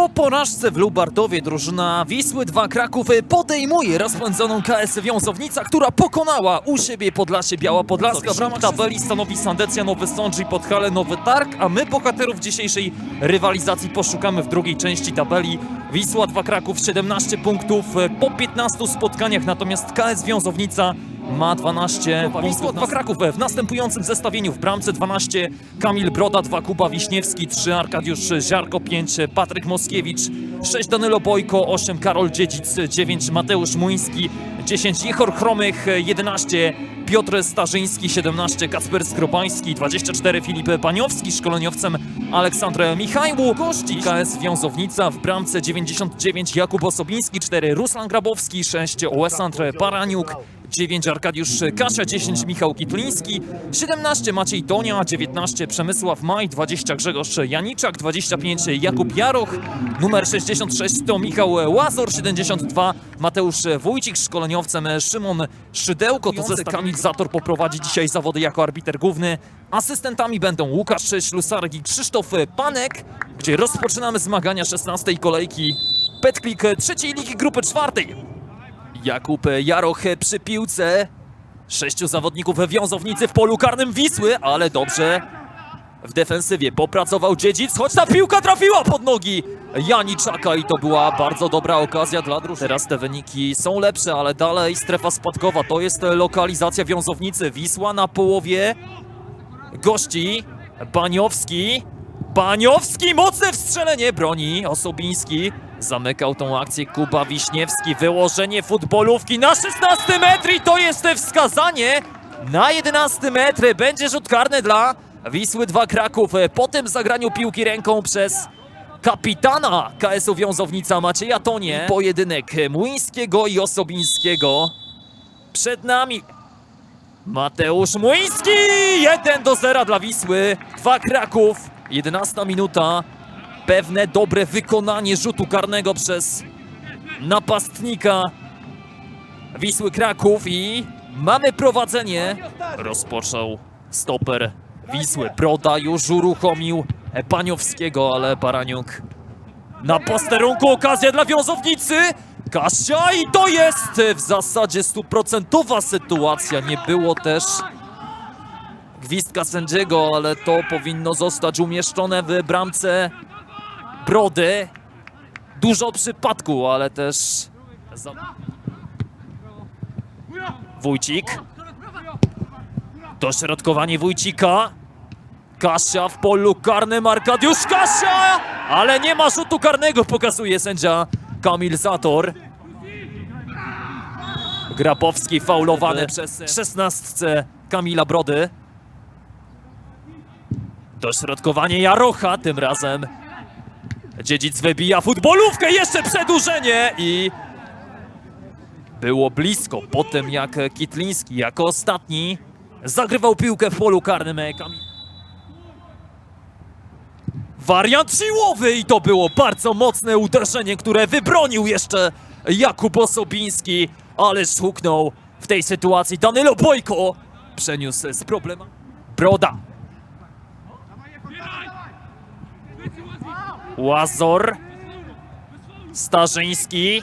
Po porażce w Lubartowie drużyna Wisły 2 Kraków podejmuje rozpędzoną KS Wiązownica, która pokonała u siebie Podlasie Biała Podlaska. W ramach tabeli stanowi Sandecja Nowy Sącz i Podhale Nowy Targ, a my bohaterów dzisiejszej rywalizacji poszukamy w drugiej części tabeli. Wisła 2 Kraków 17 punktów po 15 spotkaniach, natomiast KS Wiązownica ma 12 punktów. 2 Kraków w następującym zestawieniu w bramce 12 Kamil Broda, 2 Kuba Wiśniewski, 3 Arkadiusz Ziarko, 5 Patryk Moskiewicz, 6 Danilo Bojko, 8 Karol Dziedzic, 9 Mateusz Muński, 10 Ichor Chromych, 11 Piotr Starzyński, 17 Kacper Skrobański, 24 Filip Paniowski, szkoleniowcem Aleksandr Michajłu, gości KS Wiązownica w bramce 99 Jakub Osobiński, 4 Ruslan Grabowski, 6 Łesandr Paraniuk, 9 Arkadiusz Kasia, 10 Michał Kitliński, 17 Maciej Tonia, 19 Przemysław Maj, 20 Grzegorz Janiczak, 25 Jakub Jaroch, numer 66 to Michał Łazor, 72 Mateusz Wójcik, szkoleniowcem Szymon Szydełko, to zestaw Kamil Zator poprowadzi dzisiaj zawody jako arbiter główny. Asystentami będą Łukasz Ślusarek i Krzysztof Panek, gdzie rozpoczynamy zmagania 16 kolejki Petklik trzeciej ligi grupy czwartej. Jakub Jaroch przy piłce. Sześciu zawodników wiązownicy w polu karnym Wisły, ale dobrze w defensywie popracował Dziedzic, choć ta piłka trafiła pod nogi Janiczaka i to była bardzo dobra okazja dla drużyny. Teraz te wyniki są lepsze, ale dalej strefa spadkowa. To jest lokalizacja wiązownicy. Wisła na połowie gości. Baniowski. Baniowski, mocne wstrzelenie broni. Osobiński zamykał tą akcję. Kuba Wiśniewski, wyłożenie futbolówki na 16 metr i to jest wskazanie. Na 11 metr będzie rzut karny dla Wisły 2 Kraków. Po tym zagraniu piłki ręką przez kapitana KS-u Wiązownica Macieja Tonie. Pojedynek Młyńskiego i Osobińskiego. Przed nami Mateusz Młyński! 1 do 0 dla Wisły. 2 Kraków. 11 minuta. Pewne dobre wykonanie rzutu karnego przez napastnika Wisły Kraków i mamy prowadzenie. Rozpoczął stoper Wisły. Broda już uruchomił Paniowskiego, ale Baraniuk na posterunku okazja dla wiązownicy. Kasia i to jest w zasadzie stuprocentowa sytuacja. Nie było też gwizdka sędziego, ale to powinno zostać umieszczone w bramce Brody. Dużo przypadku, ale też... Wójcik. Dośrodkowanie Wójcika. Kasia w polu karnym, Arkadiusz Kasia! Ale nie ma rzutu karnego, pokazuje sędzia Kamil Zator. Grabowski faulowany przez szesnastce Kamila Brody. Dośrodkowanie Jarocha tym razem. Dziedzic wybija futbolówkę, jeszcze przedłużenie i było blisko po tym jak Kitliński jako ostatni zagrywał piłkę w polu karnym Kamil. Wariant siłowy i to było bardzo mocne uderzenie, które wybronił jeszcze Jakub Osobiński, ale huknął w tej sytuacji Danilo Bojko. Przeniósł z problema. Broda. Łazor. Starzyński.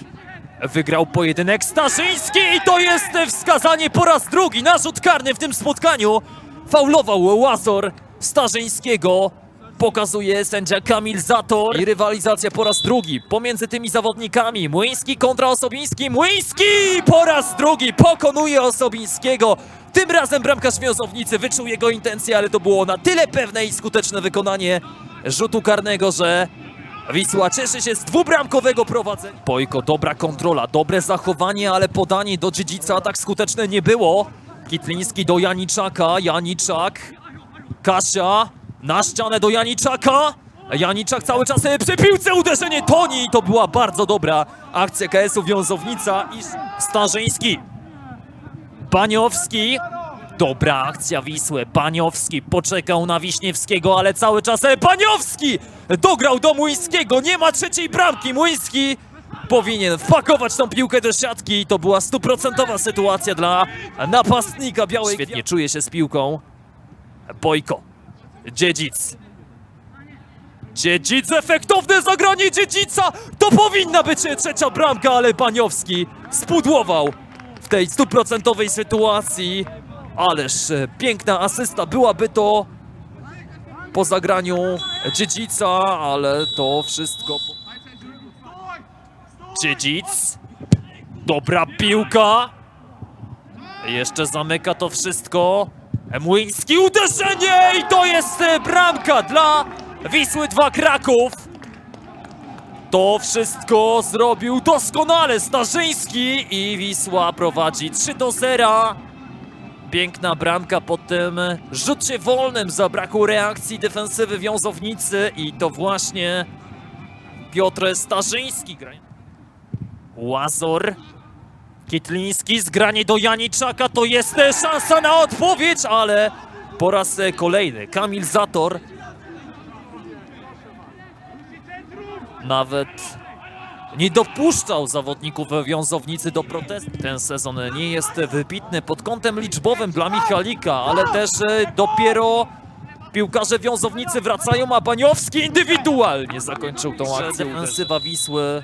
Wygrał pojedynek Starzyński i to jest wskazanie po raz drugi na rzut karny w tym spotkaniu. Faulował Łazor Starzyńskiego. Pokazuje sędzia Kamil Zator. I rywalizacja po raz drugi pomiędzy tymi zawodnikami. Młyński kontra Osobiński. Młyński po raz drugi pokonuje Osobińskiego. Tym razem bramkarz Wiązownicy wyczuł jego intencje, ale to było na tyle pewne i skuteczne wykonanie rzutu karnego, że Wisła cieszy się z dwubramkowego prowadzenia. Pojko, dobra kontrola, dobre zachowanie, ale podanie do Dziedzica tak skuteczne nie było. Kitliński do Janiczaka, Janiczak, Kasia, na ścianę do Janiczaka. Janiczak cały czas przy piłce, uderzenie Toni to była bardzo dobra akcja KS-u Wiązownica i Starzyński. Baniowski. Dobra akcja Wisły. Baniowski poczekał na Wiśniewskiego, ale cały czas e, Baniowski dograł do Młyńskiego. Nie ma trzeciej bramki. Młyński powinien wpakować tą piłkę do siatki. To była stuprocentowa sytuacja dla napastnika Białej Świetnie czuje się z piłką. Bojko. Dziedzic. Dziedzic, efektowne zagranie Dziedzica! To powinna być trzecia bramka, ale Baniowski spudłował w tej stuprocentowej sytuacji. Ależ e, piękna asysta, byłaby to po zagraniu Dziedzica, ale to wszystko... Dziedzic, dobra piłka, jeszcze zamyka to wszystko. Młyński uderzenie i to jest e, bramka dla Wisły 2 Kraków. To wszystko zrobił doskonale Starzyński i Wisła prowadzi 3 do 0. Piękna bramka po tym rzucie wolnym. Zabrakło reakcji defensywy wiązownicy i to właśnie Piotr Starzyński. Łazor. Kitliński, zgranie do Janiczaka, to jest szansa na odpowiedź, ale po raz kolejny Kamil Zator. Nawet nie dopuszczał zawodników wiązownicy do protestu. Ten sezon nie jest wybitny pod kątem liczbowym dla Michalika, ale też e, dopiero piłkarze wiązownicy wracają, a Baniowski indywidualnie zakończył tą akcję. Defensywa Wisły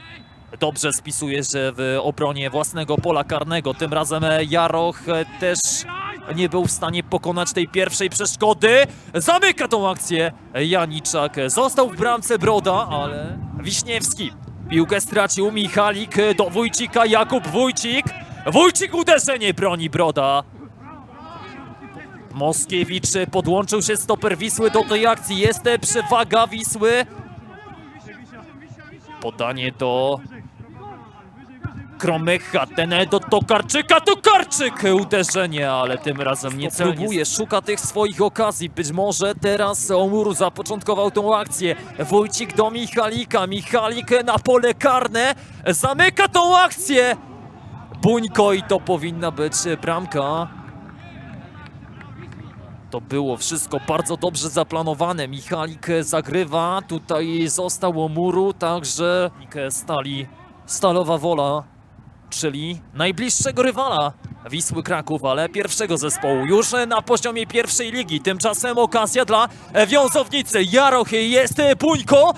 dobrze spisuje się w obronie własnego pola karnego. Tym razem e, Jaroch e, też nie był w stanie pokonać tej pierwszej przeszkody. Zamyka tą akcję Janiczak. Został w bramce Broda, ale Wiśniewski. Piłkę stracił Michalik do Wójcika, Jakub Wójcik. Wójcik uderzenie broni Broda. Moskiewicz podłączył się stoper Wisły do tej akcji. Jest e, przewaga Wisły. Podanie do Kromycha, ten do Tokarczyka, Tokarczyk! Uderzenie, ale tym razem nie próbuje, szuka tych swoich okazji. Być może teraz Omuru zapoczątkował tą akcję. Wójcik do Michalika, Michalik na pole karne, zamyka tą akcję! Buńko i to powinna być bramka. To było wszystko bardzo dobrze zaplanowane. Michalik zagrywa, tutaj został o muru, także stali stalowa wola, czyli najbliższego rywala Wisły Kraków, ale pierwszego zespołu, już na poziomie pierwszej ligi. Tymczasem okazja dla wiązownicy. Jaroch jest Puńko.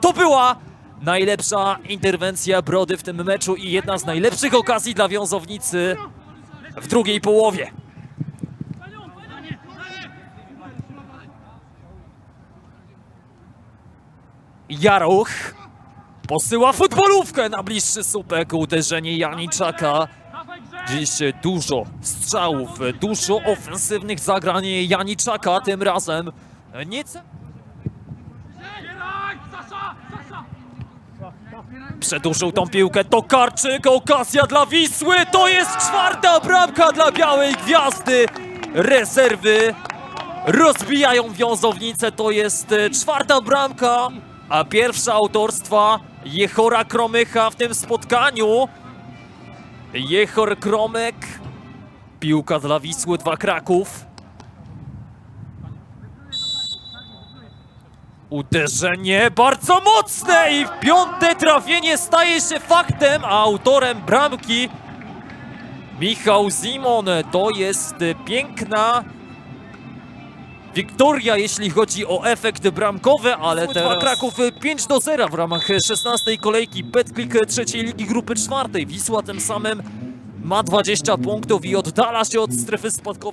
To była najlepsza interwencja Brody w tym meczu i jedna z najlepszych okazji dla wiązownicy w drugiej połowie. Jaruch posyła futbolówkę na bliższy słupek. Uderzenie Janiczaka. Dziś dużo strzałów, dużo ofensywnych zagrań Janiczaka. Tym razem nic. Przedłużył tą piłkę Tokarczyk, okazja dla Wisły, to jest czwarta bramka dla Białej Gwiazdy. Rezerwy rozbijają wiązownicę, to jest czwarta bramka, a pierwsza autorstwa Jechora Kromycha w tym spotkaniu. Jechor Kromek, piłka dla Wisły 2 Kraków. Uderzenie bardzo mocne i piąte trafienie staje się faktem, a autorem bramki Michał Zimon. To jest piękna Wiktoria, jeśli chodzi o efekt bramkowy, ale teraz... Kraków 5 do 0 w ramach 16 kolejki Betclick trzeciej ligi grupy czwartej. Wisła tym samym ma 20 punktów i oddala się od strefy spadkowej.